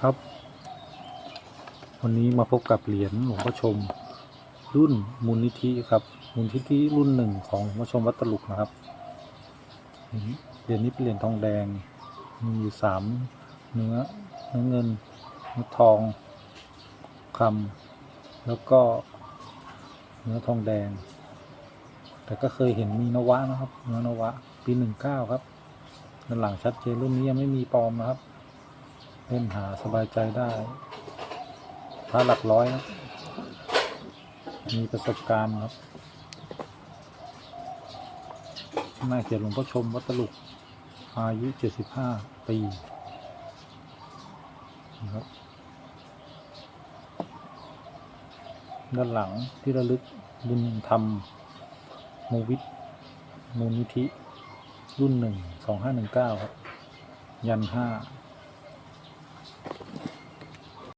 ครับ วันนี้มาพบกับเหรียญหลวงพ่อชม รุ่นมูลนิธิครับมูลนิธิรุ่นหนึ่งของหลวงพ่อชมวัดตลุกนะครับเหรียญนี้เป็นเหรียญทองแดงมีอยู่สามเนื้อเนื้อเงินเนื้อทองคำแล้วก็เนื้อทองแดง แต่ก็เคยเห็นมีนวะนะครับเนื้อนวะปีหนึ่งเก้าครับด้านหลังชัดเจนรุ่นนี้ยังไม่มีปลอมนะครับ เล่นหาสบายใจได้ถ้าหลักร้อยนะมีประสบการณ์ครับน้าเขียนหลวงพ่อชมวัตลุกอายุ 75 ปีนะครับด้านหลังที่ระลึกบุญธรรมมูวิทมูลนิธิ รุ่นหนึ่งสองห้าหนึ่งเก้าครับ ยันห้า